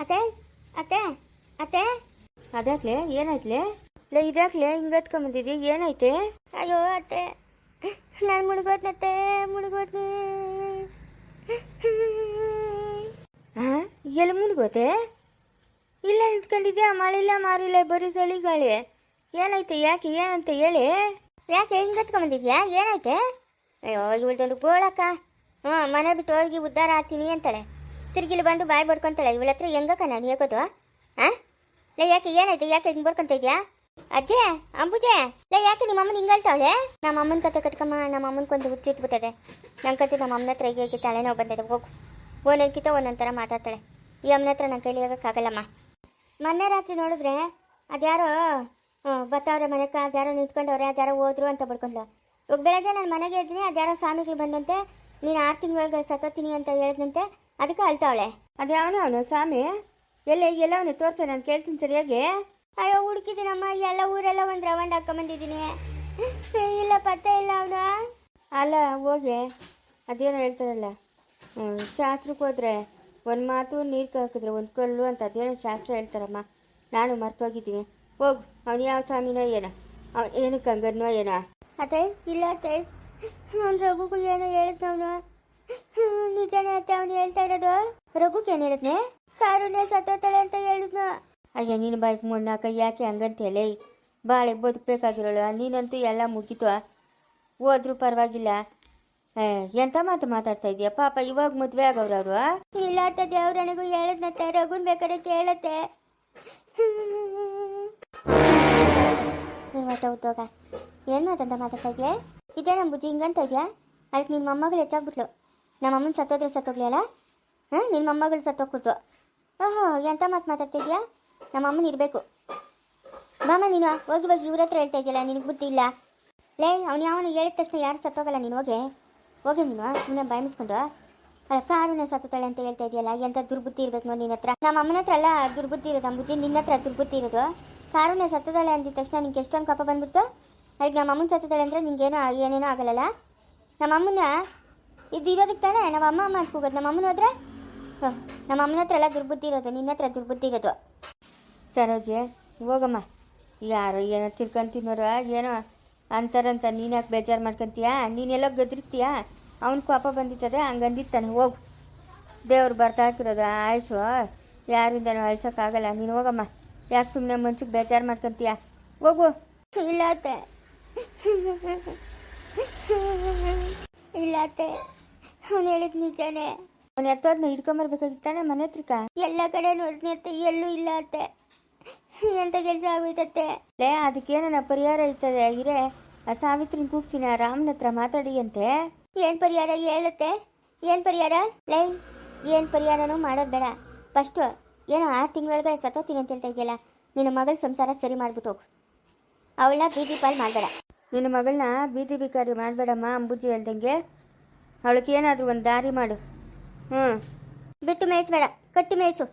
ಅತ್ತೆ ಅತ್ತೆ ಅತ್ತೆ. ಅದಾಕ್ಲೆ, ಏನಾಯ್ತಲೆ? ಲೇ, ಇದಾಕ್ಲೆ ಹಿಂಗತ್ಕೊಂಬಂದಿದ್ದಿ ಏನಾಯ್ತೆ? ಅಯ್ಯೋ, ಅತ್ತೆ. ನಾನು ಮುಳುಗೋದ್ನತ್ತೆ ಮುಳುಗೋದ್ನಿ ಹಾಂ ಎಲ್ಲಿ ಮುಳುಗೋತೆ ಇಲ್ಲ, ನಿಂತ್ಕೊಂಡಿದ್ಯಾ? ಮಳಿಲ್ಲ, ಮಾರಿಲ್ಲ, ಬರೀ ಚಳಿ ಗಾಳಿ. ಏನೈತೆ ಯಾಕೆ, ಏನಂತ ಹೇಳಿ? ಯಾಕೆ ಹಿಂಗತ್ಕೊಂಬಂದಿದ್ಯಾ ಏನಾಯ್ತೆ? ಅಯ್ಯೋ, ಇವಳ್ದೊಂದು ಗೋಳಕ್ಕ. ಹ್ಞೂ ಮನೆ ಬಿಟ್ಟು ಹೋಗಿ ಉದ್ಧಾರ ಆಗ್ತೀನಿ ಅಂತಾಳೆ. ತಿರ್ಗಿಲಿ ಬಂದು ಬಾಯಿ ಬಡ್ಕೊಂತಾಳೆ. ಇವಳ ಹತ್ರ ಹೆಂಗಕ್ಕ ನಾನು ಹೇಗೋದು ಹಾಂ ಲೇ, ಯಾಕೆ ಏನಾಯ್ತು? ಯಾಕೆ ಹಿಂಗೆ ಬಡ್ಕೊಂತ ಇದೆಯಾ? ಅಜ್ಜೆ, ಅಂಬುಜೆ, ಲೇ, ಯಾಕೆ ನಿಮ್ಮ ಅಮ್ಮನ ಹಿಂಗಲ್ತಾವಳೆ ನಮ್ಮ ಅಮ್ಮನ ಕತೆ ಕಟ್ಕಮ್ಮ, ನಮ್ಮ ಅಮ್ಮನ್ಕೊಂದು ಹುಚ್ಚಿಟ್ಬಿಟ್ಟದೆ ಕತೆ ನಮ್ಮ ಅಮ್ಮನ ಹತ್ರ ಹೀಗೆ ತಲೆನೋವು ಬಂದಿದೆ, ಹೋಗು. ಒಂದೊಂದ್ಕಿತ ಒಂದೊಂದು ಥರ ಮಾತಾಡ್ತಾಳೆ. ಈ ಅಮ್ಮನ ಹತ್ರ ನನ್ನ ಕೈಲಿ ಮೊನ್ನೆ ರಾತ್ರಿ ನೋಡಿದ್ರೆ ಅದ್ಯಾರೋ ಬತ್ತವ್ರೆ ಮನೆಗೆ ಅದ್ಯಾರೋ ನಿಂತ್ಕೊಂಡವ್ರೆ, ಅದ್ಯಾರೋ ಹೋದ್ರು ಅಂತ ಬಡ್ಕೊಂಡ್ಲು. ಇವಾಗ ಬೆಳಗ್ಗೆ ನಾನು ಮನೆಗೆ ಇದ್ದೀನಿ ಅದ್ಯಾರೋ ಸ್ವಾಮಿಗಳು ಬಂದಂತೆ, ನೀನು ಆರು ತಿಂಗಳೊಳಗೆ ಸತ್ತೋತೀನಿ ಅಂತ ಹೇಳಿದಂತೆ ಅದಕ್ಕೆ ಅಳ್ತಾವಳೆ. ಅದ್ಯಾವನು ಅವನು ಸ್ವಾಮಿ? ಎಲ್ಲ ಎಲ್ಲ ಅವನು ತೋರ್ಸ ನಾನು ಕೇಳ್ತೀನಿ ಸರಿಯಾಗಿ. ಅಯ್ಯೋ ಹುಡುಕಿದ್ದೀನಮ್ಮ ಎಲ್ಲ ಊರೆಲ್ಲ ಒಂದು ರೌಂಡ್ ಹಾಕೊಂಬಂದಿದ್ದೀನಿ ಇಲ್ಲ ಪತ್ತೆ ಇಲ್ಲ ಅವನು. ಅಲ್ಲ ಹೋಗಿ. ಅದೇನೋ ಹೇಳ್ತಾರಲ್ಲ ಶಾಸ್ತ್ರಕ್ಕೆ ಹೋದ್ರೆ ಒಂದು ಮಾತು ನೀರು ಹಾಕಿದ್ರೆ ಒಂದು ಕಲ್ಲು ಅಂತ ಅದೇನೋ ಶಾಸ್ತ್ರ ಹೇಳ್ತಾರಮ್ಮ. ನಾನು ಮರ್ತೋಗಿದ್ದೀನಿ. ಹೋಗು ಅವನು ಯಾವ ಸ್ವಾಮಿನೋ ಏನೋ ಅವ್ನು ಏನಕ್ಕೆ ಹಂಗನ್ನೋ ಏನೋ. ಅದೇ ಇಲ್ಲ ಅತ್ತೆ. ಅವ್ನು ರಘುಗೂ ಏನೋ ಹೇಳಿದ್ ಅವನು ನಿಜನೇ ಅತ್ತೆ ಅವನು ಹೇಳ್ತಾ ಇರೋದು. ರಘುಕ್ ಏನು ಹೇಳಿದ್ನೆ? ಕಾರುಣ್ಯ ಸತ್ತೋತಾಳೆ ಅಂತ ಹೇಳಿದ್ನು. ಅಯ್ಯ ನೀನು ಬಾಯ್ ಮುಣ್ಣಾಕ ಯಾಕೆ ಹಂಗಂತ ಹೇಳಿ. ಬಾಳೆ ಬದುಕಬೇಕಾಗಿರೋಳು. ನೀನಂತೂ ಎಲ್ಲ ಮುಗೀತು. ಹೋದ್ರೂ ಪರವಾಗಿಲ್ಲ. ಎಂತ ಮಾತು ಮಾತಾಡ್ತಾ ಇದೀಯ? ಪಾಪ ಇವಾಗ ಮದುವೆ ಆಗವ್ರು ಅವರು ಇಲ್ಲ ಅತ್ತ ದೇವ್ರನಿಗೂ ಹೇಳದ್ನತ್ತೆ ರಘುನ್ ಬೇಕಾದ್ರೆ ಕೇಳತ್ತೆ. ಉದ್ಯೋಗ ಏನು ಮಾತಂತ ಮಾತಾಡ್ತಾ ಇದೆಯಾ? ಇದೇ ನಮ್ಮ ಬುದ್ಧಿ ಹಿಂಗಂತ ಇದೆಯಾ? ಅದಕ್ಕೆ ನಿನ್ನ ಮೊಮ್ಮಗಳು ಹೆಚ್ಚಾಗ್ಬಿಟ್ಲು. ನಮ್ಮ ಅಮ್ಮನ ಸತ್ತೋದ್ರೆ ಸತ್ತೋಗ್ಲಿ ಅಲ್ಲ ಹಾಂ? ನಿನ್ನ ಮೊಮ್ಮಗಳು ಸತ್ತೋಗ್ಬಿಡ್ತು ಓಹೋ, ಎಂತ ಮಾತು ಮಾತಾಡ್ತಿದ್ಯಾ? ನಮ್ಮ ಅಮ್ಮನ ಇರಬೇಕು. ಬಾಮ ನೀನು ಹೋಗಿ ಹೋಗಿ ಇವ್ರ ಹತ್ರ ಹೇಳ್ತಾ ಇದೆಯಲ್ಲ, ನಿನಗೆ ಗೊತ್ತಿಲ್ಲ ಲೇ, ಅವ್ನು ಯಾವನು ಹೇಳಿದ ತಕ್ಷಣ ಯಾರು ಸತ್ತೋಗಲ್ಲ ನೀನು? ಹೋಗಿ. ಹೋಗಿ ನೀನು ಸುಮ್ಮನೆ ಬಾಯಿ ಮುಚ್ಕೊಂಡು. ಅಲ್ಲ, ಕಾರುಣ್ಯ ಸತ್ತೋತಾಳೆ ಅಂತ ಹೇಳ್ತಾ ಇದೆಯಲ್ಲ, ಎಂತ ದುರ್ಬುದ್ಧಿ ಇರಬೇಕು ನೋಡಿ ನಿನ್ನ ಹತ್ರ. ನಮ್ಮ ಅಮ್ಮನ ಹತ್ರ ಅಲ್ಲ, ದುರ್ಬುದ್ಧಿ ಇರೋದು, ನಮ್ಮ ಬುದ್ಧಿ ನಿನ್ನ ಹತ್ರ ದುರ್ಬುದ್ಧಿ ಇರೋದು. ಕಾರುಣ್ಯ ಸತ್ತೋದಾಳೆ ಅಂದಿದ ತಕ್ಷಣ ನಿಂಗೆ ಎಷ್ಟೊಂದು ಕಪ್ಪ ಬಂದ್ಬಿಡ್ತು? ಅದಕ್ಕೆ ನಮ್ಮ ಅಮ್ಮನ ಸತ್ತೋದಾಳೆ ಅಂದರೆ ಏನೋ ಏನೇನೋ ಆಗಲ್ಲ ನಮ್ಮ ಅಮ್ಮನ ಇದು ಇರೋದಕ್ಕೆ ತಾನೇ? ನಮ್ಮ ಅಮ್ಮ ಅಮ್ಮ ಕೂಗೋದು. ನಮ್ಮ ಅಮ್ಮನ ಹತ್ರ? ಹಾಂ, ನಮ್ಮ ಅಮ್ಮನ ಹತ್ರ ಎಲ್ಲ ದುರ್ಬುದ್ಧಿ ಇರೋದು. ನಿನ್ನ ಹತ್ರ ದುರ್ಬುದ್ಧಿ ಇರೋದು. ಸರೋಜೆ, ಹೋಗಮ್ಮ. ಯಾರು ಏನೋ ತಿರ್ಕೊಂತಿನೋರು ಏನೋ ಅಂತಾರಂತ ನೀನು ಯಾಕೆ ಬೇಜಾರು ಮಾಡ್ಕೊಂತೀಯಾ? ನೀನೆಲ್ಲೋ ಗದ್ರಿರ್ತೀಯಾ ಅವನ ಕೋಪ ಬಂದಿರ್ತದೆ ಹಂಗಂದಿತ್ತಾನೆ. ಹೋಗು. ದೇವ್ರು ಬರ್ತಾ ಹಾಕಿರೋದು ಆಯುಷು ಯಾರಿಂದನೂ ಅಳ್ಸೋಕ್ಕಾಗಲ್ಲ. ನೀನು ಹೋಗಮ್ಮ. ಯಾಕೆ ಸುಮ್ಮನೆ ಮನ್ಸಿಗೆ ಬೇಜಾರು ಮಾಡ್ಕೊಂತೀಯ? ಹೋಗು. ಇಲ್ಲ ಇಲ್ಲ ಅತ್ತೆ. ಅವನು ಹೇಳಿದ್ ನಿಜಾನೇ. ಅವನು ಎತ್ತೋದ್ನ ಹಿಡ್ಕೊಂಬರ್ಬೇಕಾಗಿತ್ತಾನೆ ಮನೆ ಹತ್ರಕ ಎಲ್ಲ ಕಡೆ ನೋಡಿದ್ನಿ ಅತ್ತೆ. ಎಲ್ಲೂ ಇಲ್ಲ ಅತ್ತೆ. ಎಂತ ಕೆಲಸ ಆಗೋಯ್ತತ್ತೆ ಲೇ ಅದಕ್ಕೇನ ಪರಿಹಾರ ಇರ್ತದೆ? ಇರೇ ಆ ಸಾವಿತ್ರಿನ ಕೂಗ್ತೀನಿ ಆ ರಾಮನ ಹತ್ರ ಮಾತಾಡಿ ಅಂತೆ. ಏನ್ ಪರಿಹಾರ ಹೇಳುತ್ತೆ? ಏನ್ ಪರಿಹಾರ? ಲೈ ಏನ್ ಪರಿಹಾರನೂ ಮಾಡೋದು ಬೇಡ. ಫಸ್ಟು ಏನೋ ಆರು ತಿಂಗಳೊಳಗೆ ಸತ್ತೋತೀನಿ ಅಂತ ಹೇಳ್ತಾ ಇದೆಯಲ್ಲ. ನಿನ್ನ ಮಗಳ ಸಂಸಾರ ಸರಿ ಮಾಡ್ಬಿಟ್ಟು ಹೋಗು. ಅವಳನ್ನ ಬೀದಿ ಪಾಲ್ ಮಾಡಬೇಡ. ನಿನ್ನ ಮಗಳನ್ನ ಬೀದಿ ಬಿಕಾರಿ ಮಾಡಬೇಡಮ್ಮ ಅಂಬುಜಿ ಹೇಳ್ದಂಗೆ. ಅವಳಿಗೆ ಏನಾದರೂ ಒಂದು ದಾರಿ ಮಾಡು. ಹ್ಞೂ ಬಿಟ್ಟು ಮೇಯಿಸ್ಬೇಡ, ಕಟ್ಟಿ ಮೇಯಿಸು.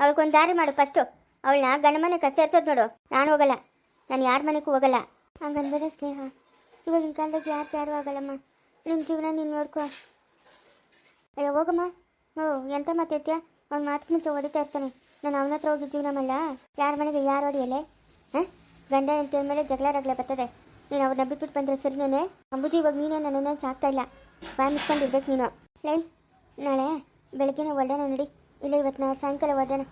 ಅವಳಿಗೊಂದು ದಾರಿ ಮಾಡು ಫಸ್ಟು ಅವಳನ್ನ ಗಂಡ ಮನೆ ಸೇರ್ಸೋದು ನೋಡು. ನಾನು ಹೋಗಲ್ಲ. ನಾನು ಯಾರ ಮನೆಗೂ ಹೋಗಲ್ಲ. ಹಂಗನ್ಬೇಡ ಸ್ನೇಹ. ಇವಾಗಿನ ಕಾಲದಾಗ ಯಾರು ಯಾರು ಆಗಲ್ಲಮ್ಮ. ನಿನ್ನ ಜೀವನ ನೀನು ನೋಡ್ಕೊ. ಅಯ್ಯೋ, ಹೋಗಮ್ಮ. ಓ, ಎಂತ ಮಾತೈತ್ಯ ಅವ್ನು ಮಾತು ಮುಂಚೆ ಹೊಡಿತಾ ಇರ್ತಾನೆ. ನಾನು ಅವನ ಹತ್ರ ಹೋಗಿ ಜೀವನ ಮಾಡಲ್ಲ ಯಾರ ಮನೆಗೆ ಯಾರು ಹೊಡೆಯಲ್ಲೇ ಹಾಂ? ಗಂಡ ಅಂತ ಮೇಲೆ ಜಗಳ ರಗಳೆ ಬರ್ತದೆ. ನೀನು ಅವ್ರನ್ನ ಬಿಟ್ಬಿಟ್ಟು ಬಂದರೆ ಸರಿನೇ? ಅಂಬುಜಿ ಇವಾಗ ನೀನೇ ನನ್ನನ್ನು ಸಾಕ್ತಾ ಇಲ್ಲ. ಬಾಯ್ ಮುಚ್ಕೊಂಡಿರ್ಬೇಕು ನೀನು. ಲೈ ನಾಳೆ ಬೆಳಗ್ಗೆನೇ ಹೊರಡೋಣ ನಡಿ. ಇಲ್ಲ ಇವತ್ತು ನಾ ಸಾಯಂಕಾಲ ಹೊರಡೋಣ.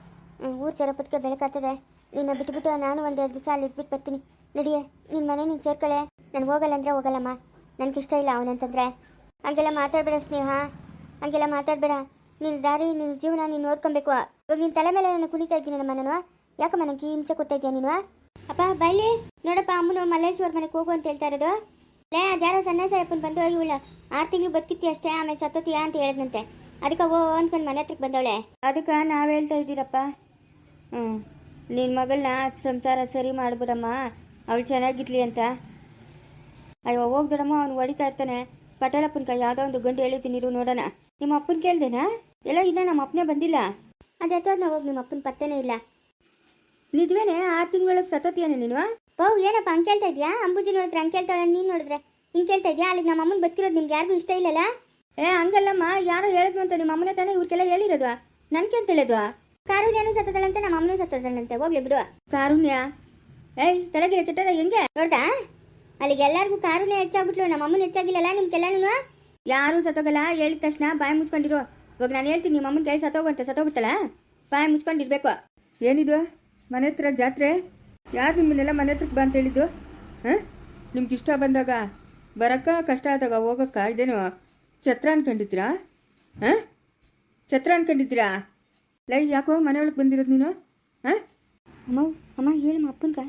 ಊರು ಚರಪಟ್ಟಿಗೆ ಬೆಳಕಾಗ್ತದೆ. ನಿನ್ನ ಬಿಟ್ಬಿಟ್ಟು ನಾನು ಒಂದೆರಡು ದಿವಸ ಅಲ್ಲಿ ಇದ್ಬಿಟ್ಟು ಬರ್ತೀನಿ. ನಡಿಯೇ ನಿನ್ನ ಮನೆ ನೀನು ಸೇರ್ಕೊಳ್ಳೆ. ನಾನು ಹೋಗಲ್ಲ ಅಂದರೆ ಹೋಗಲ್ಲಮ್ಮ. ನನಗೆ ಇಷ್ಟ ಇಲ್ಲ ಅವನಂತಂದರೆ. ಹಂಗೆಲ್ಲ ಮಾತಾಡಬೇಡ ಸ್ನೇಹ. ಹಂಗೆಲ್ಲ ಮಾತಾಡಬೇಡ. ನಿನ್ನ ದಾರಿ ನಿನ್ನ ಜೀವನ ನೀನು ನೋಡ್ಕೊಬೇಕು. ಇವಾಗ ನಿನ್ನ ತಲೆ ಮೇಲೆ ನಾನು ಕುಣಿತಾ ಇದ್ದೀನಿ ನಮ್ಮ ಯಾಕಮ್ಮ ನನಗೆ ಹಿಂಸೆ ಕೊಡ್ತಾ ಇದೆಯಾ ನೀನು? ಅಪ್ಪ ಬೈಲಿ. ನೋಡಪ್ಪ ಅಮ್ಮನು ಮಲ್ಲೇಶ್ವರ ಮನೆಗೆ ಹೋಗು ಅಂತ ಹೇಳ್ತಾ ಇರೋದು. ಲೇ ಅದ್ಯಾರೋ ಸಣ್ಣ ಸಾಯಪ್ಪನ ಬಂದು ಹೋಗಿ ಇವಳು ಆರು ತಿಂಗಳು ಬದುಕಿತ್ತಿ ಅಷ್ಟೇ ಆಮೇಲೆ ಸತ್ತೋತಿಯಾ ಅಂತ ಹೇಳಿದಂತೆ ಅದಕ್ಕೆ ಓ ಅಂದ್ಕೊಂಡು ಮನೆ ಹತ್ರಕ್ಕೆ ಬಂದವಳೆ. ಅದಕ್ಕೆ ನಾವು ಹೇಳ್ತಾ ಇದ್ದೀರಪ್ಪ. ಹ್ಞೂ ನಿನ್ನ ಮಗಳನ್ನ ಸಂಸಾರ ಸರಿ ಮಾಡ್ಬಿಡಮ್ಮ. ಅವಳು ಚೆನ್ನಾಗಿರ್ಲಿ ಅಂತ. ಅಯ್ಯೋ ಹೋಗ್ಬಿಡಮ್ಮ ಅವ್ನು ಹೊಡಿತಾ ಇರ್ತಾನೆ. ಪಟೇಲಪ್ಪನ ಕೈ ಯಾವುದೋ ಒಂದು ಗಂಡು ಹೇಳಿದ್ದೀನಿ ಇರು ನೋಡೋಣ. ನಿಮ್ಮ ಅಪ್ಪನ ಕೇಳ್ದೇನಾ? ಎಲ್ಲ ಇನ್ನೂ ನಮ್ಮ ಅಪ್ಪನೇ ಬಂದಿಲ್ಲ. ಅದೇ ನಾವು ಹೋಗಿ ನಿಮ್ಮ ಅಪ್ಪನ ಪತ್ತೆನೇ ಇಲ್ಲ. ನಿಜವೇನೆ? ಆರು ತಿಂಗಳೊಳಗೆ ಸತ್ತೋತಿಯಾನೆ ನೀನು? ಓ ಏನಪ್ಪ ಹಂಗೆ ಕೇಳ್ತಾ ಇದೆಯಾ? ಅಂಬುಜಿ ನೋಡಿದ್ರೆ ಹಂಗೆ ಕೇಳ್ತಾಳೆ ನೀನು ನೋಡಿದ್ರೆ. ಹಿಂಗೆ ಕೇಳ್ತಾ ಇದೆಯಾ? ಅಲ್ಲಿಗೆ ನಮ್ಮ ಅಮ್ಮನ ಬದುಕಿರೋದು ನಿಮ್ಗೆ ಯಾರಿಗೂ ಇಷ್ಟ ಇಲ್ಲಲ್ಲ? ಏ ಹಂಗಲ್ಲಮ್ಮ ಯಾರೋ ಹೇಳಿದ್ವು ಅಂತ ನಿಮ್ಮ ಅಮ್ಮನೇ ತಾನೇ ಇವ್ರಿಗೆಲ್ಲ ಹೇಳಿರೋದು. ನನ್ಗೆ ಅಂತ ಹೇಳಿದ್ವಾ ಕಾರುಣ್ಯನು ಸತ್ತದಳಂತೆ ನಮ್ಮ ಅಮ್ಮನೂ ಸತ್ತದಳಂತೆ ಹೋಗ್ಲಿ ಬಿಡುವ ಕಾರುಣ್ಯ? ಏಯ್ ತಲೆಗೆ ಕೆಟ್ಟದ ಹೆಂಗೆ? ನೋಡ್ದಾ ಅಲ್ಲಿಗೆ ಎಲ್ಲರಿಗೂ ಕಾರುಣ್ಯ ಹೆಚ್ಚಾಗ್ಬಿಟ್ಲು. ನಮ್ಮ ಅಮ್ಮನ ಹೆಚ್ಚಾಗಿಲ್ಲಲ್ಲ ನಿಮ್ಗೆಲ್ಲಾನು ಯಾರು ಸತ್ತೋಗಲ್ಲ. ಹೇಳಿದ ತಕ್ಷಣ ಬಾಯಿ ಮುಚ್ಕೊಂಡಿರು. ಇವಾಗ ನಾನು ಹೇಳ್ತೀನಿ ನಿಮ್ಮ ಅಮ್ಮನ ಕೈ ಸತ್ತೋಗಂತ ಸತ್ತೋಗ್ಬಿಡ್ತಾಳ? ಬಾಯಿ ಮುಚ್ಕೊಂಡಿರ್ಬೇಕು. ಏನಿದು? ಮನೆ ಹತ್ರ ಜಾತ್ರೆ? ಯಾರು ನಿಮ್ಮನ್ನೆಲ್ಲ ಮನೆ ಹತ್ರಕ್ಕೆ ಬಾ ಅಂತ ಹೇಳಿದ್ದು? ಹಾಂ? ನಿಮ್ಗೆ ಇಷ್ಟ ಬಂದಾಗ ಬರೋಕ್ಕ ಕಷ್ಟ ಆದಾಗ ಹೋಗಕ್ಕ? ಇದೇನು ಛತ್ರ ಅನ್ಕೊಂಡಿದ್ದೀರಾ? ಹಾಂ? ಛತ್ರ ಅನ್ಕೊಂಡಿದ್ದೀರಾ? ಲೈ ಯಾಕೋ ಮನೆಯೊಳಗೆ ಬಂದಿರೋದು ನೀನು? ಹಾಂ? ಅಮ್ಮ ಅಮ್ಮ ಹೇಳಮ್ಮ ಅಪ್ಪನ್ಕ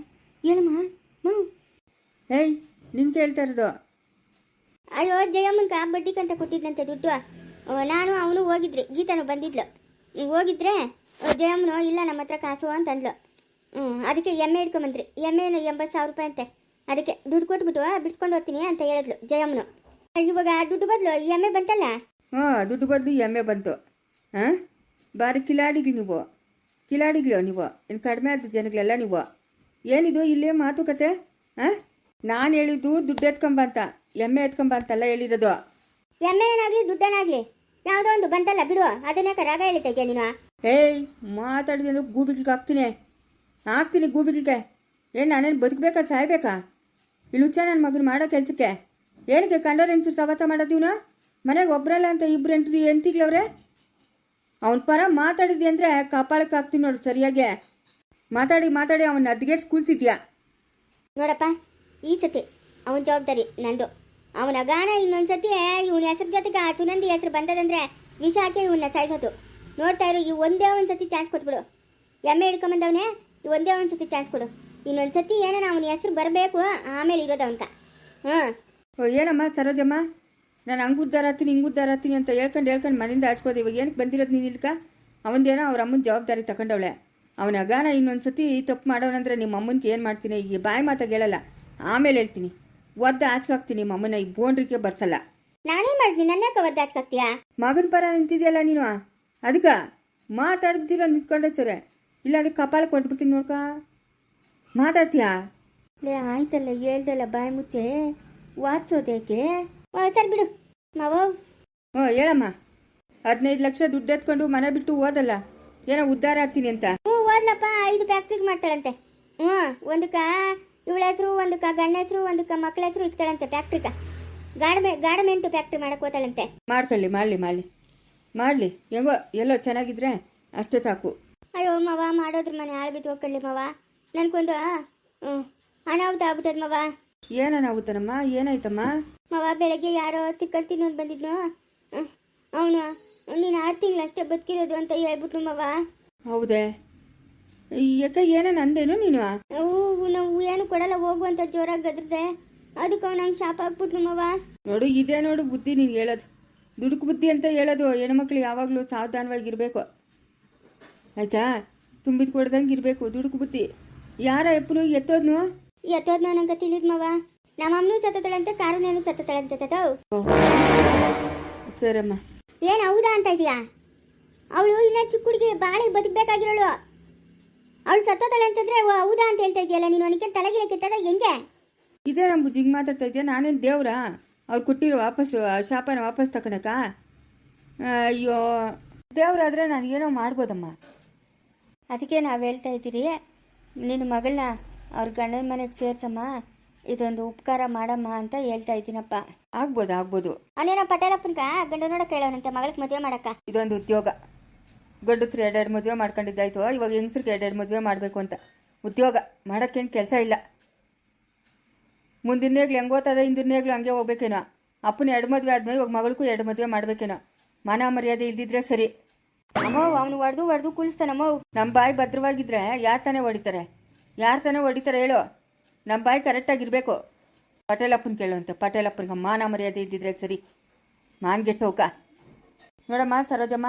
ಹೇಳಮ್ಮ ಹ್ಞೂ ಏಯ್ ನಿನ್ ಕೇಳ್ತಾ ಇರೋದು. ಅಯ್ಯೋ ಜಯಮ್ಮನ್ಕ ಬಡ್ಡಿಕಂತ ಕೊಟ್ಟಿದ್ದಂತೆ ದುಡ್ಡು. ನಾನು ಅವನು ಹೋಗಿದ್ರಿ. ಗೀತನು ಬಂದಿದ್ಲು. ಹೋಗಿದ್ರೆ ಜಯಮ್ಮನು ಇಲ್ಲ ನಮ್ಮ ಹತ್ರ ಕಾಸು ಅಂತ ಅಂದ್ಲು ಹ್ಞೂ ಅದಕ್ಕೆ ಎಮ್ಮೆ ಇಟ್ಕೊಂಬಂದ್ರಿ ಎಮ್ಮೆನು ಎಂಬತ್ತು ಸಾವಿರ ರೂಪಾಯಿ ಅಂತೆ. ಅದಕ್ಕೆ ದುಡ್ಡು ಕೊಟ್ಬಿಟ್ಟು ಬಿಡ್ಸ್ಕೊಂಡು ಹೋಗ್ತೀನಿ ಅಂತ ಹೇಳಿದ್ಲು ಜಯಮ್ಮನು. ಇವಾಗ ದುಡ್ಡು ಬದಲು ಎಮ್ಮೆ ಬಂತಲ್ಲ? ಹಾಂ ದುಡ್ಡು ಬದಲು ಎಮ್ಮೆ ಬಂತು. ಹಾಂ ಬಾರಿ ಕಿಲಾಡಿಗಳು ನೀವು. ಕಿಲಾಡಿಗಳು ನೀವು? ಇನ್ನು ಕಡಿಮೆ ಆದ ಜನಗಳೆಲ್ಲ ನೀವು. ಏನಿದು ಇಲ್ಲೇ ಮಾತುಕತೆ ಹಾಂ ನಾನು ಹೇಳಿದ್ದು ದುಡ್ಡು ಎತ್ಕೊಂಬ ಅಂತ ಎಮ್ಮೆ ಎತ್ಕೊಂಬ ಅಂತಲ್ಲ ಹೇಳಿರೋದು. ಎಮ್ಮೆನಾಗ್ಲಿ ದುಡ್ಡೇನಾಗ್ಲಿ? ಯಾವುದೋ ಒಂದು ಬಂತಲ್ಲ ಬಿಡು. ಅದನ್ನೇ ರಾಗ ಹೇಳಿತೈತೆ ನೀನು? ಏಯ್ ಮಾತಾಡಿದ್ರೆ ಗೂಬಿಗೆ ಹಾಕ್ತೀನಿ ಹಾಕ್ತೀನಿ ಗೂಬಿಗ್ಲಿಗೆ ಏನು ನಾನೇನು ಬದುಕಬೇಕಾ, ಸಾಯ್ಬೇಕಾ? ಇಲ್ಲಿ ಹುಚ್ಚ ನನ್ನ ಮಗನ ಮಾಡೋ ಕೆಲಸಕ್ಕೆ. ಏನಕ್ಕೆ ಕಂಡೋರ್ ಹೆಂಗ್ಸರು ಸವಾಸ ಮಾಡೋದಿವ್ನ ಮನೆಗೆ ಒಬ್ರಲ್ಲ ಅಂತ ಇಬ್ಬರು ಎಂಟ್ರಿ ಎಂತಿಗ್ಲವ್ರೆ ಅವನ ಪರ ಮಾತಾಡಿದ್ದೆ ಅಂದರೆ ಕಾಪಾಳಕ್ಕೆ ಹಾಕ್ತೀನಿ ನೋಡು ಸರಿಯಾಗಿ. ಮಾತಾಡಿ ಮಾತಾಡಿ ಅವನ್ನ ಅದ್ಗೇಟ್ ಸ್ಕೂಲ್ಸಿದ್ಯಾ? ನೋಡಪ್ಪ, ಈ ಸತಿ ಅವನ ಜವಾಬ್ದಾರಿ ನಂದು. ಅವನ ಗಾನ ಇನ್ನೊಂದ್ಸತಿ ಇವನ ಹೆಸರು ಜೊತೆಗೆ ಆ ಸುನಂದಿ ಹೆಸರು ಬಂದದಂದ್ರೆ ವಿಷ ಹಾಕಿ ಇವನ್ನ ಸಾಯಿಸೋದು. ನೋಡ್ತಾ ಇರು, ಈ ಒಂದೇ ಒಂದ್ಸತಿ ಚಾನ್ಸ್ ಕೊಟ್ಬಿಡು. ಎಮ್ಮೆ ಹಿಡ್ಕೊಂಬಂದವನೇ ಈ ಒಂದೇ ಸತಿ ಚಾನ್ಸ್ ಕೊಡು. ಇನ್ನೊಂದು ಇನ್ನೊಂದ್ಸತಿ ಏನೋ ಅವನ ಹೆಸರು ಬರಬೇಕು ಆಮೇಲೆ ಇರೋದು ಅಂತ ಹ್ಞೂ ಓ ಏನಮ್ಮ ಸರೋಜಮ್ಮ? ನಾನು ಹಂಗೆ ಉದ್ದಾರ ಹತ್ತೀನಿ ಹಿಂಗೆ ಉದ್ದಾರ ಹತ್ತೀನಿ ಅಂತ ಹೇಳ್ಕೊಂಡು ಹೇಳ್ಕೊಂಡು ಮನೆಯಿಂದ ಹಚ್ಕೋದು ಇವಾಗ ಏನಕ್ಕೆ ಬಂದಿರೋದು ನೀನು ಇಲ್ಕ? ಅವಂದೇನೋ ಅವ್ರ ಅಮ್ಮನ ಜವಾಬ್ದಾರಿ ತಗೊಂಡವಳೆ ಅವನ ಅಗಾನ ಇನ್ನೊಂದ್ಸತಿ ತಪ್ಪು ಮಾಡೋನಂದ್ರೆ ನಿಮ್ಮ ಅಮ್ಮನಿಗೆ ಏನು ಮಾಡ್ತೀನಿ? ಈ ಬಾಯಿ ಮಾತಾಗ ಹೇಳಲ್ಲ ಆಮೇಲೆ ಹೇಳ್ತೀನಿ. ಒದ್ದ ಹಾಚ್ಕಾಕ್ತೀನಿ ನಿಮ್ಮ ಅಮ್ಮನ ಈ ಬೋಂಡ್ರಿಕೆ ಬರ್ಸಲ್ಲ. ನಾನೇನು ಮಾಡ್ತೀನಿ? ನನ್ನ ಕವರ್ ಹಾಕ್ತೀಯಾ ಮಗನ ಪರ ನಿಂತಿದೆಯಲ್ಲ ನೀನು? ಅದಕ್ಕೆ ಮಾತಾಡ್ತೀರ ನಿಂತ್ಕೊಂಡೆ ಸರಿ. ಇಲ್ಲ ಅದಕ್ಕೆ ಕಪಾಲ ಕೊಡ್ಬಿಡ್ತೀನಿ ನೋಡ್ಕ. ಮಾತಾಡ್ತೀಯಾ? ಲೇ ಆಯ್ತಲ್ಲ ಹೇಳ್ದಲ್ಲ ಬಾಯಿ ಮುಚ್ಚೆ. ವಾದ್ಸೋದೇಕೆ ಸರ್ ಬಿಡು. ಮಾವ? ಹ್ಞೂ ಹೇಳಮ್ಮ. ಹದಿನೈದು ಲಕ್ಷ ದುಡ್ಡು ಎತ್ಕೊಂಡು ಮನೆ ಬಿಟ್ಟು ಓದಲ್ಲ ಏನೋ ಉದ್ಧಾರ ಆಗ್ತೀನಿ ಅಂತ. ಹ್ಞೂ ಓದ್ಲಪ್ಪ ಐದು ಫ್ಯಾಕ್ಟ್ರಿಗೆ ಮಾಡ್ತಾಳಂತೆ. ಹ್ಞೂ ಒಂದಕ್ಕ ಇವಳ ಹೆಸರು ಒಂದಕ್ಕ ಗಂಡ ಹೆಸರು ಒಂದಕ್ಕ ಮಕ್ಕಳ ಹೆಸರು ಇಕ್ತಾಳಂತೆ ಫ್ಯಾಕ್ಟ್ರಿಗ ಗಾರ್ಮೆ ಗಾರ್ಮೆಂಟು ಫ್ಯಾಕ್ಟ್ರಿ ಮಾಡಕ್ ಹೋತಾಳಂತೆ. ಮಾಡ್ಕೊಳ್ಳಿ ಮಾಡಲಿ ಮಾಡಲಿ. ಮಾಡಲಿ. ಹೆಂಗೋ ಎಲ್ಲೋ ಚೆನ್ನಾಗಿದ್ರೆ ಅಷ್ಟೇ ಸಾಕು. ಅಯ್ಯೋ ಮವ ಮಾಡೋದ್ರ ಮನೆ ಹಾಳು ಬಿದ್ದು ಹೋಗ್ಕೊಳ್ಳಿ ಮವ. ನನ್ಗೊಂದು ಅನಾಹುತ ಆಗ್ಬಿಟ್ಟದ ಮವ. ಏನಾಗುತ್ತನಮ್ಮ ಏನಾಯ್ತಮ್ಮ? ಮವ ಬೆಳಗ್ಗೆ ಯಾರೋ ತಿಕ್ಕಲ್ ತಿನ್ನೋದು ಬಂದಿದ್ನು? ಅವನು ನೀನು ಆರು ತಿಂಗಳು ಅಷ್ಟೇ ಬದುಕಿರೋದು ಅಂತ ಹೇಳ್ಬಿಟ್ನು ಮವ. ಹೌದೇ? ಯಾಕೆ ಏನೇನು ಅಂದೇನು ನೀನು? ಹೂ ನಾವು ಏನು ಕೊಡಲ್ಲ ಹೋಗು ಅಂತ ಜೋರಾಗಿ ಗದ್ರದೆ. ಅದಕ್ಕೆ ಅವ್ನು ನಂಗೆ ಶಾಪ ಹಾಕ್ಬಿಟ್ನು ಮವ. ನೋಡು ಇದೇ ನೋಡು ಬುದ್ಧಿ ನೀನು ಹೇಳೋದು. ದುಡುಕು ಬುದ್ಧಿ ಅಂತ ಹೇಳೋದು ಹೆಣ್ಮಕ್ಳು ಯಾವಾಗಲೂ ಸಾವಧಾನವಾಗಿರಬೇಕು. ಆಯ್ತಾ? ತುಂಬಿದ್ ಕೊಡ್ದಂಗೆ ಇರಬೇಕು ದುಡುಕು ಬುದ್ಧಿ. ಯಾರ ಎಪ್ಪನು ಎತ್ತೋದ್ನು? ಎತ್ತೋದ್ನು ನಂಗೆ ತಿಳಿದ್ ಮವ. ನಮ್ಮ ಅಮ್ಮನೂ ಸತ್ತದಳಂತೆ ಕಾರುನೇನು ಸತ್ತತಳಂತೆ ತತವ್ ಸರಮ್ಮ. ಏನು ಹೌದಾ ಅಂತ ಇದೀಯಾ? ಅವಳು ಇನ್ನ ಚಿಕ್ಕ ಹುಡುಗಿ ಬಾಳಿ ಬದುಕಬೇಕಾಗಿರೋಳು. ಅವಳು ಸತ್ತೋದಳೆ ಅಂತಂದ್ರೆ ಓ, ಹೌದಾ ಅಂತ ಹೇಳ್ತಾ ಇದೆಯಲ್ಲ ನೀನು ಅವನಿಗೆ ತಲೆಗಿಲೆ ಕೆಟ್ಟದ? ಹೆಂಗೆ? ಇದೇ ನಮ್ಮ ಬುಜ್ಜಿಗೆ ಮಾತಾಡ್ತಾ ಇದೆಯಾ? ನಾನೇನು ದೇವ್ರಾ? ಅವ್ರು ಕೊಟ್ಟಿರೋ ವಾಪಸ್ಸು ಆ ಶಾಪನ ವಾಪಸ್ ತಕೊಳಕ ಅಯ್ಯೋ ದೇವ್ರಾದ್ರೆ ನಾನು ಏನೋ ಮಾಡ್ಬೋದಮ್ಮ. ಅದಕ್ಕೆ ನಾವು ಹೇಳ್ತಾ ಇದ್ದೀರಿ ನಿನ್ನ ಮಗಳನ್ನ ಅವ್ರ ಗಂಡನ ಮನೆಗೆ ಸೇರ್ಸಮ್ಮ ಇದೊಂದು ಉಪಕಾರ ಮಾಡಮ್ಮ ಅಂತ ಹೇಳ್ತಾ ಇದ್ದೀನಪ್ಪ. ಆಗ್ಬೋದು ಆಗ್ಬೋದು. ಅವನೇನೋ ಪಟೇಲಪ್ಪನ್ಕ ಗಂಡ ನೋಡಕ್ಕೆ ಹೇಳೋನಂತೆ ಮಗಳಿಗೆ ಮದುವೆ ಮಾಡಕ್ಕ. ಇದೊಂದು ಉದ್ಯೋಗ. ಗಂಡಸ್ರು ಎರಡೆರಡು ಮದುವೆ ಮಾಡ್ಕೊಂಡಿದ್ದಾಯ್ತು ಇವಾಗ ಹೆಂಗಸ್ರಿಗೆ ಎರಡೆರಡು ಮದುವೆ ಮಾಡಬೇಕು ಅಂತ. ಉದ್ಯೋಗ ಮಾಡೋಕ್ಕೇನು ಕೆಲಸ ಇಲ್ಲ. ಮುಂದಿನೇಗ್ಲು ಹೆಂಗೆ ಓದ್ತದ ಹಿಂದಿನೇಗ್ಲು ಹಂಗೆ ಹೋಗ್ಬೇಕೇನೋ. ಅಪ್ಪನ ಎರಡು ಮದುವೆ ಆದ್ಮೇಲೆ ಇವಾಗ ಮಗಳಿಗೂ ಎರಡು ಮದುವೆ ಮಾಡಬೇಕೇನೋ. ಮಾನ ಮರ್ಯಾದೆ ಇಲ್ದಿದ್ರೆ ಸರಿ. ಅಮ್ಮೋ ಅವನು ಹೊಡೆದು ಹೊಡೆದು ಕುಲಿಸ್ತಾನಮ್ಮ ನಮ್ಮ ಬಾಯಿ ಭದ್ರವಾಗಿದ್ರೆ ಯಾರು ತಾನೇ ಹೊಡಿತಾರೆ? ಯಾರು ತಾನೇ ಹೊಡಿತಾರೆ ಹೇಳು. ನಮ್ಮ ಬಾಯಿ ಕರೆಕ್ಟಾಗಿರಬೇಕು ಪಟೇಲಪ್ಪನ ಕೇಳುವಂತೆ. ಪಟೇಲಪ್ಪನಿಗೆ ಮಾನ ಮರ್ಯಾದೆ ಇದ್ದಿದ್ರೆ ಸರಿ. ಮಾನ್ಗೆಟ್ಟು ಹೋಗ ನೋಡಮ್ಮ ಸರೋಜಮ್ಮ,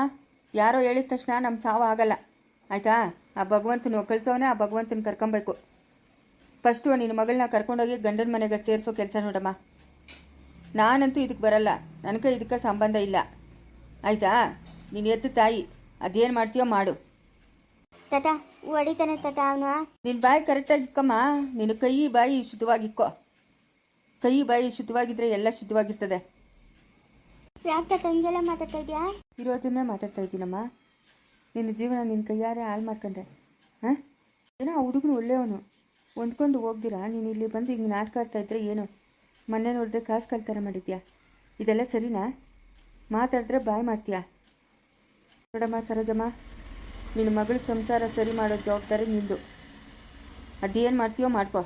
ಯಾರೋ ಹೇಳಿದ ತಕ್ಷಣ ನಮ್ಮ ಸಾವು ಆಗಲ್ಲ. ಆಯಿತಾ? ಆ ಭಗವಂತನ ಕಳ್ಸೋನೆ ಆ ಭಗವಂತನ ಕರ್ಕೊಬೇಕು. ಫಸ್ಟು ನಿನ್ನ ಮಗಳನ್ನ ಕರ್ಕೊಂಡೋಗಿ ಗಂಡನ ಮನೆಗೆ ಸೇರಿಸೋ ಕೆಲಸ ನೋಡಮ್ಮ. ನಾನಂತೂ ಇದಕ್ಕೆ ಬರಲ್ಲ. ನನಗೆ ಇದಕ್ಕೆ ಸಂಬಂಧ ಇಲ್ಲ. ಆಯಿತಾ? ನೀನು ಎದ್ದು ತಾಯಿ. ಅದೇನು ಮಾಡ್ತೀಯೋ ಮಾಡು. ತತ ಹೊಡಿತಾನೆ ತತ ಅವನು? ನಿನ್ನ ಬಾಯಿ ಕರೆಕ್ಟಾಗಿ ಇಕ್ಕಮ್ಮ. ನಿನ್ನ ಕೈ ಬಾಯಿ ಶುದ್ಧವಾಗಿಕ್ಕೋ ಕೈ ಬಾಯಿ ಶುದ್ಧವಾಗಿದ್ರೆ ಎಲ್ಲ ಶುದ್ಧವಾಗಿರ್ತದೆ. ಯಾಕೆ ತತ ಹಿಂಗೆಲ್ಲ ಮಾತಾಡ್ತಾ ಇದೆಯಾ ಇರೋದನ್ನೇ ಮಾತಾಡ್ತಾ ಇದ್ದೀನಮ್ಮ. ನಿನ್ನ ಜೀವನ ನಿನ್ನ ಕೈಯಾರೆ ಹಾಳು ಮಾಡ್ಕೊಂಡೆ. ಹಾಂ? ಏನೋ ಆ ಹುಡುಗನು ಒಳ್ಳೆಯವನು. ಹೊಂದ್ಕೊಂಡು ಹೋಗ್ದಿರಾ? ನೀನು ಇಲ್ಲಿ ಬಂದು ಹಿಂಗೆ ನಾಟಕ ಆಡ್ತಾ ಇದ್ರೆ ಏನು? ಮೊನ್ನೆ ನೋಡಿದ್ರೆ ಕಾಸು ಕಳ್ತಾರ ಮಾಡಿದ್ಯಾ? ಇದೆಲ್ಲ ಸರಿನಾ? ಮಾತಾಡಿದ್ರೆ ಬಾಯ್ ಮಾಡ್ತೀಯಾ? ನೋಡಮ್ಮ ಸರೋಜಮ್ಮ ನಿನ್ನ ಮಗಳ ಸಂಸಾರ ಸರಿ ಮಾಡೋ ಜವಾಬ್ದಾರಿ ನಿಂದು. ಅದೇನು ಮಾಡ್ತೀಯೋ ಮಾಡ್ಕೋ.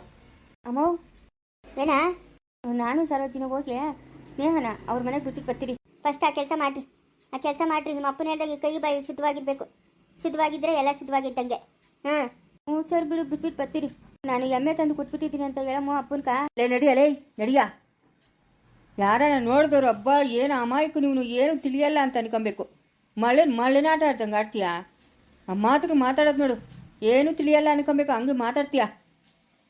ಅಮ್ಮೋ ಏನಾ? ನಾನು ಸರೋಜಿನ ಹೋಗಿ ಸ್ನೇಹನ ಅವ್ರ ಮನೆಗೆ ಬಿಟ್ಟು ಬರ್ತೀರಿ ಫಸ್ಟ್ ಆ ಕೆಲಸ ಮಾಡಿರಿ. ಆ ಕೆಲಸ ಮಾಡ್ರಿ ನಿಮ್ಮ ಅಪ್ಪನ ಹೇಳ್ದಾಗ ಕೈ ಬಾಯಿ ಶುದ್ಧವಾಗಿರ್ಬೇಕು. ಶುದ್ಧವಾಗಿದ್ರೆ ಎಲ್ಲ ಶುದ್ಧವಾಗಿದ್ದಂಗೆ. ಹಾಂ. ಹ್ಞೂ ಸರ್ ಬಿಡು ಬಿಟ್ಬಿಟ್ಟು ಬರ್ತೀರಿ ನಾನು ಎಮ್ಮೆ ತಂದು ಕೊಟ್ಬಿಟ್ಟಿದ್ದೀನಿ ಅಂತ ಹೇಳಮ್ಮ ಅಪ್ಪನ ಲೇ ನಡಿ ಲೇ ನಡಿಯ. ಯಾರನ್ನ ನೋಡಿದವರು ಅಬ್ಬ ಏನು ಅಮಾಯಕು ನೀವು ಏನು ತಿಳಿಯಲ್ಲ ಅಂತ ಅನ್ಕೊಬೇಕು. ಮಳೆ ಮಳೆನಾಟ ಆಡ್ದಂಗೆ ಆಡ್ತೀಯಾ? ಆ ಮಾತುಗಳು ಮಾತಾಡೋದು ನೋಡು. ಏನು ತಿಳಿಯಲ್ಲ ಅನ್ಕೊಬೇಕು ಹಂಗೆ ಮಾತಾಡ್ತೀಯಾ?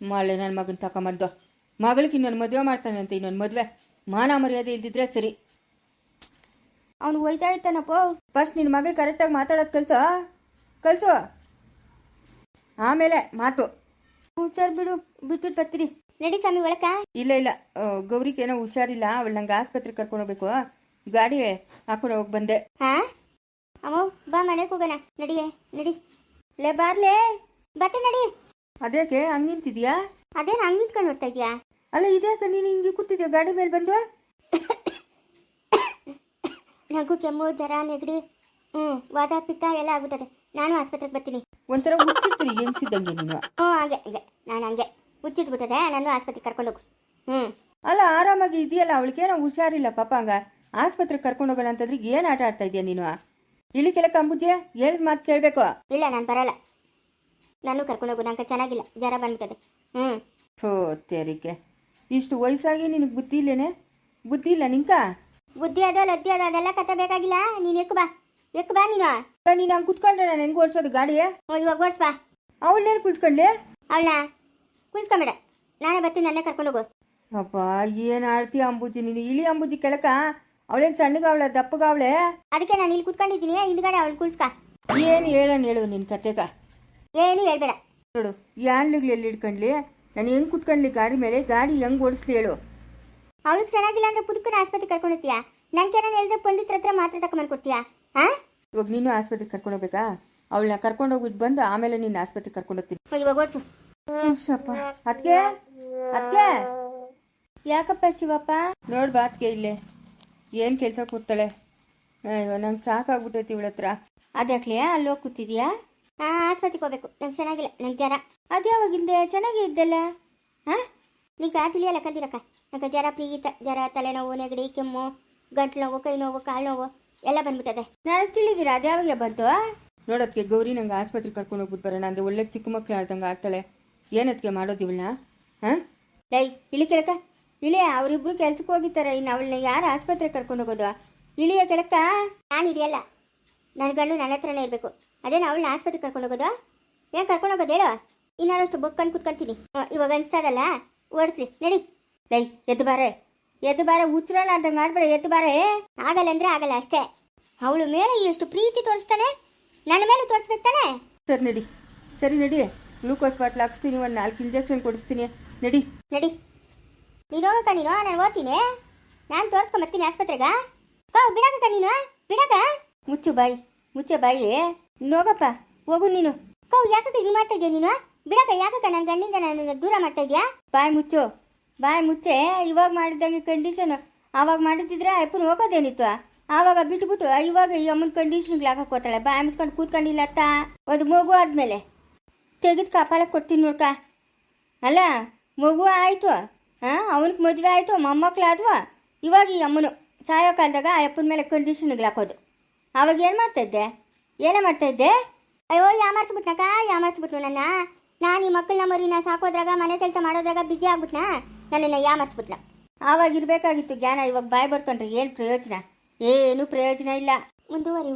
ಮಳೆ ನನ್ನ ಮಗನ ತಕೊಂಬಂದು ಮಗಳಿಗೆ ಇನ್ನೊಂದು ಮದುವೆ ಮಾಡ್ತಾನೆ ಅಂತ ಇನ್ನೊಂದು ಮದುವೆ. ಮಾನ ಮರ್ಯಾದೆ ಇಲ್ದಿದ್ರೆ ಸರಿ. ಅವನು ಹೋಯ್ತಾ ಇರ್ತಾನಪ್ಪ ಫಸ್ಟ್ ನಿನ್ನ ಮಗಳು ಕರೆಕ್ಟಾಗಿ ಮಾತಾಡೋದು ಕಲ್ಸೋ ಕಲ್ಸು. ಆಮೇಲೆ ಮಾತು. ಹ್ಞೂ ಸರ್ ಬಿಡು ಬಿಟ್ಬಿಟ್ಟು ಬರ್ತೀರಿ. ನಡಿ ಸ್ವಾಮಿ ಒಳಕ. ಇಲ್ಲ ಇಲ್ಲ. ಗೌರಿಗೆ ಏನೋ ಹುಷಾರಿಲ್ಲ. ಅವಳು ನಂಗೆ ಆಸ್ಪತ್ರೆಗೆ ಕರ್ಕೊಂಡು ಹೋಗ್ಬೇಕು. ಗಾಡಿ ಹಾಕೊಂಡು ಹೋಗಿ ಬಂದೆ. ಹಾ? ಅಮ್ಮ ಬಾ ಮನೆಗೆ ಹೋಗೋಣ. ನಡಿಯೇ ನಡಿ. ಲೇ ಬಾರ್ಲೇ. ಬತ್ತೆ ನಡಿ ಅದೇಕೆ ಹಂಗ ನಿಂತಿದ್ಯಾ? ಅದೇನು ಹಂಗೆ ನಿಂತ್ಕೊಂಡು ನೋಡ್ತಾ ಇದೀಯಾ? ಅಲ್ಲ ಇದ್ಯಾಕೆ ನೀನು ಹಿಂಗೆ ಕೂತಿದ್ಯಾ? ಗಾಡಿ ಮೇಲೆ ಬಂದು ನಗು ಕೆಮ್ಮು ಜ್ವರ ನೆಗಡಿ. ಹ್ಞೂ ವಾದ ಪಿತ್ತ ಎಲ್ಲ ಆಗ್ಬಿಟ್ಟದೆ. ನಾನು ಆಸ್ಪತ್ರೆಗೆ ಬರ್ತೀನಿ. ಒಂಥರ ಹುಚ್ಚಿರ್ತೀನಿ ಎನ್ಸಿದ್ದಂಗೆ ನೀನು. ಹ್ಞೂ ಹಂಗೆ ಹಂಗೆ. ನಾನು ಹಂಗೆ. ಹುಚ್ಚಿಟ್ಬಿಟ್ಟದೆ ನಾನು ಆಸ್ಪತ್ರೆಗೆ ಹೋಗು. ಹ್ಞೂ ಅಲ್ಲ ಆರಾಮಾಗಿ ಇದೆಯಲ್ಲ? ಅವಳಿಗೆ ನಾವು ಹುಷಾರಿಲ್ಲ ಪಾಪ ಹಂಗ. ಆಸ್ಪತ್ರೆಗೆ ಕರ್ಕೊಂಡು ಹೋಗೋಣ ಅಂತಂದ್ರೆ ಏನು ಆಟ ಆಡ್ತಾ ಇದೆಯಾ ನೀನು? ಇಳಿಕೆಲ್ಲ ಕಂಬುಜೆ ಹೇಳಿದ ಮಾತು ಕೇಳಬೇಕು. ಇಲ್ಲ ನಾನು ಬರಲ್ಲ. ನಾನು ಕರ್ಕೊಂಡು ಹೋಗು ನಂಗೆ ಚೆನ್ನಾಗಿಲ್ಲ. ಜ್ವರ ಬಂದ್ಬಿಟ್ಟದೆ. ಹ್ಞೂ ಥೋ ತೇರಿಕೆ. ಇಷ್ಟು ವಯಸ್ಸಾಗಿ ನಿನಗೆ ಬುದ್ಧಿ ಇಲ್ಲೇನೆ? ಬುದ್ಧಿ ಇಲ್ಲ ನಿಂಕ? ಬುದ್ಧಿ ಅದೋ ಲದ್ದಿ ಅದೋ ಅದೆಲ್ಲ ಕತೆ ಬೇಕಾಗಿಲ್ಲ? ನೀನು ಎಕ್ಕು ಬಾ. ಎಕ್ಕ ಬಾ ನೀನು. ನೀನು ಹಂಗೆ ಕುತ್ಕೊಂಡ್ರೆ ನಾನು ಹೆಂಗೆ ಓಡಿಸೋದು ಗಾಡಿ? ಹ್ಞೂ ಇವಾಗ ಓಡಿಸ್ ಬಾ. ಅವಳನ್ನೇನು ಕುಲ್ಸ್ಕೊಂಡ್ಲಿ ಅವಳನ್ನ ಕುಳಿಸ್ಕೊಂಬೇಡ. ನಾನೇ ಬರ್ತೀನಿ ನನ್ನೇ ಕರ್ಕೊಂಡೋಗು ಅಪ್ಪ ಏನು ಆಡ್ತೀಯ ಅಂಬುಜಿ? ನೀನು ಇಳಿ ಅಂಬುಜಿ ಕೆಳಕ? ಅವಳೇನು ಸಣ್ಣಗಾವಳೆ ದಪ್ಪಗಾವಳೆ? ಅದಕ್ಕೆ ನಾನು ಇಲ್ಲಿ ಕುತ್ಕೊಂಡಿದ್ದೀನಿ. ಹಿಂದ್ಗಡೆ ಅವಳು ಕುಳ್ಸ್ಕ ಏನು ಹೇಳೋಣ ಹೇಳು ನಿನ್ ಕತೆಗ? ಏನು ಹೇಳ್ಬೇಡ. ನೋಡು ಯಾಂಡ್ಲಿಗ್ಲು ಎಲ್ಲಿ ಹಿಡ್ಕೊಂಡ್ಲಿ ನಾನು ಹೆಂಗ್ ಕುತ್ಕೊಂಡ್ಲಿ ಗಾಡಿ ಮೇಲೆ? ಗಾಡಿ ಹೆಂಗ್ ಓಡಿಸ್ಲಿ ಹೇಳು. ಅವಳಿಗೆ ಚೆನ್ನಾಗಿಲ್ಲ ಅಂದ್ರೆ ಪುದುಕನ ಆಸ್ಪತ್ರೆ ಕರ್ಕೊಂಡು ಹೋಗ್ತೀಯಾ ನಂಗೆ ಏನಾರು ಹೇಳಿದ್ರೆ ಪಂಡಿತ್ರ ಹತ್ರ ಮಾತ್ರ ತಗೊಂಬಂದು ಕೊಡ್ತೀಯಾ ಹಾಂ ಇವಾಗ ನೀನು ಆಸ್ಪತ್ರೆಗೆ ಕರ್ಕೊಂಡು ಹೋಗ್ಬೇಕಾ ಅವಳನ್ನ ಕರ್ಕೊಂಡು ಹೋಗ್ಬಿಟ್ಟು ಬಂದು ಆಮೇಲೆ ನಿನ್ನ ಆಸ್ಪತ್ರೆಗೆ ಕರ್ಕೊಂಡು ಹೋಗ್ತೀನಿ ಇವಾಗ ಓಡ್ಸು ಶಪ್ಪ ಅದಕ್ಕೆ ಅದಕ್ಕೆ ಯಾಕಪ್ಪ ಶಿವಪ್ಪ? ನೋಡ್ಬಾ ಅದಕ್ಕೆ ಇಲ್ಲೇ. ಏನು ಕೆಲಸ ಕೂತಾಳೆ ಅಯ್ಯೋ ನಂಗೆ ಸಾಕಾಗ್ಬಿಟ್ಟೈತಿ ಇವಳ ಹತ್ರ. ಅದಕ್ಕೆ ಅಲ್ಲಿ ಹೋಗಿ ಕೂತಿದ್ಯಾ? ಹಾಂ ಆಸ್ಪತ್ರೆಗೆ ಹೋಗ್ಬೇಕು ನಂಗೆ ಚೆನ್ನಾಗಿಲ್ಲ ನಂಗೆ ಜ್ವರ. ಅದು ಯಾವಾಗಿಂದೆ? ಚೆನ್ನಾಗೇ ಇದ್ದಲ್ಲ. ಹಾಂ ನಿಂಗೆ ಆ ತಿಳಿಯಲ್ಲ ಕದಿರಕ್ಕ ನಂಗೆ ಜ್ವರ ಪ್ರೀತ ಜ್ವರ ತಲೆನೋವು ನೆಗಡಿ ಕೆಮ್ಮು ಗಂಟ್ಲು ನೋವು ಕೈ ನೋವು ಕಾಲು ನೋವು ಎಲ್ಲ ಬಂದ್ಬಿಟ್ಟದೆ. ನಾನು ತಿಳಿದಿರ ಅದು ಯಾವಾಗ ಬಂತು? ನೋಡೋದಕ್ಕೆ ಗೌರಿ ನಂಗೆ ಆಸ್ಪತ್ರೆಗೆ ಕರ್ಕೊಂಡು ಹೋಗ್ಬಿಟ್ಟು ಬರೋಣ ಅಂದರೆ ಒಳ್ಳೆ ಚಿಕ್ಕ ಮಕ್ಕಳು ಆಡ್ದಂಗೆ ಆಡ್ತಾಳೆ ಏನದಕ್ಕೆ ಮಾಡೋದು ಇವಳನ್ನ ಹಾಂ ಲೈ ಇಳಿ ಕೆಳಕ ಇಳಿ ಅವರಿಬ್ರು ಕೆಲ್ಸಕ್ಕೆ ಹೋಗಿದ್ದಾರೆ ಇನ್ನು ಅವಳನ್ನ ಯಾರು ಆಸ್ಪತ್ರೆಗೆ ಕರ್ಕೊಂಡು ಹೋಗೋದು? ಇಳಿಯ ಕೆಳಕ ನಾನು ಇದೆಯಲ್ಲ ನನ್ನ ಗಂಡು ನನ್ನ ಹತ್ರನೇ ಇರಬೇಕು. ಅದೇನು ಅವಳನ್ನ ಆಸ್ಪತ್ರೆಗೆ ಕರ್ಕೊಂಡು ಹೋಗೋದು? ಏನು ಕರ್ಕೊಂಡು ಹೋಗೋದು ಹೇಳು? ಇನ್ನಾರಷ್ಟು ಬುಕ್ಕನ್ನು ಕುತ್ಕೊಂತೀನಿ. ಇವಾಗ ಅನಿಸ್ತಾಗಲ್ಲ ಓಡಿಸಿ ನಡಿ. ಲೈ ಎದ್ದು ಬಾರೆ. ಎದ್ದು ಬಾರೆ ಹುಚ್ಚರಲ್ಲ ಅಂತ ಮಾಡಬೇಡ ಎದ್ದು ಬಾರೆ. ಆಗಲ್ಲ ಅಂದರೆ ಆಗಲ್ಲ ಅಷ್ಟೇ. ಅವಳು ಮೇಲೆ ಎಷ್ಟು ಪ್ರೀತಿ ತೋರಿಸ್ತಾನೆ? ನನ್ನ ಮೇಲೆ ತೋರಿಸ್ಬೇಕು ತಾನೆ? ಸರಿ ನಡಿ. ಸರಿ ನಡಿ. ಗ್ಲೂಕೋಸ್ ಬಾಟ್ಲ್ ಹಾಕ್ಸ್ತೀನಿ ಒಂದು ನಾಲ್ಕು ಇಂಜೆಕ್ಷನ್ ಕೊಡಿಸ್ತೀನಿ. ನಡಿ. ನಡಿ. ನೀನು ಹೋಗಕ್ಕ ನೀನು? ಓದ್ತೀನಿ. ನಾನು ತೋರಿಸ್ಕೊಂಬರ್ತೀನಿ ಆಸ್ಪತ್ರೆಗ. ಕೋ ಬಿಡಕ್ಕ ನೀನು. ಬಿಡಕ ಮುಚ್ಚು ಬಾಯಿ ಮುಚ್ಚು ಬಾಯಿ. ನೋಗಪ್ಪ, ಹೋಗು ನೀನು. ಕೋ ಯಾಕಕ್ಕ ಹಿಂಗೆ ಮಾಡ್ತಾ ಇದೀಯ ನೀನು? ಬಿಡಕ ಯಾಕಕ್ಕ ನನ್ನ ಗಂಡಿಂದ ನನ್ನ ದೂರ ಮಾಡ್ತಾ ಇದೀಯಾ? ಬಾಯಿ ಮುಚ್ಚು. ಬಾಯಿ ಮುಚ್ಚೆ. ಇವಾಗ ಮಾಡಿದಂಗೆ ಕಂಡೀಷನ್ ಆವಾಗ ಮಾಡುತ್ತಿದ್ರೆ ಅಪ್ಪನ ಹೋಗೋದೇನಿತ್ತು? ಆವಾಗ ಬಿಟ್ಬಿಟ್ಟು, ಇವಾಗ ಈ ಅಮ್ಮನ ಕಂಡೀಷನ್ ಹಾಕಕ್ಕೆ ಹೋಗ್ತಾಳೆ ಬಾಯಿ ಮುಚ್ಕೊಂಡು ಕೂತ್ಕೊಂಡಿಲ್ಲ ಅತ್ತ? ಒಂದು ಮಗು ಆದಮೇಲೆ. ತೆಗೆದು ಕಪಾಳಕ್ಕೆ ಕೊಡ್ತೀನಿ ನೋಡ್ಕ. ಅಲ್ಲ, ಮಗು ಆಯಿತು. ಹಾಂ, ಅವನಿಗೆ ಮದುವೆ ಆಯಿತು ಮೊಮ್ಮಕ್ಳಾದ್ವು ಇವಾಗ ಈ ಅಮ್ಮನು ಸಾಯೋ ಕಾಲದಾಗ ಆ ಅಪ್ಪನ ಮೇಲೆ ಕಂಡೀಷನ್ಗಳು ಹಾಕೋದು ಅವಾಗ ಏನು ಮಾಡ್ತಾಯಿದ್ದೆ ಏನೇ ಮಾಡ್ತಾಯಿದ್ದೆ ಅಯ್ಯೋ ಯಾಮಾರಿಸ್ಬಿಟ್ನಕ್ಕ ಯಾಮಾರಿಸ್ಬಿಟ್ನು ನನ್ನ? ನಾನು ಈ ಮಕ್ಕಳನ್ನ ಮರಿನ ಸಾಕೋದ್ರಾಗ, ಮನೆ ಕೆಲಸ ಮಾಡೋದ್ರಾಗ ಬಿಜಿ ಆಗ್ಬಿಟ್ನಾ? ನನ್ನನ್ನು ಯಾಮಾರಿಸ್ಬಿಟ್ನ ಆವಾಗ ಇರಬೇಕಾಗಿತ್ತು ಜ್ಞಾನ, ಇವಾಗ ಬಾಯ್ ಬರ್ಕೊಂಡ್ರೆ ಏನು ಪ್ರಯೋಜನ? ಏನು ಪ್ರಯೋಜನ ಇಲ್ಲ. ಮುಂದುವರಿ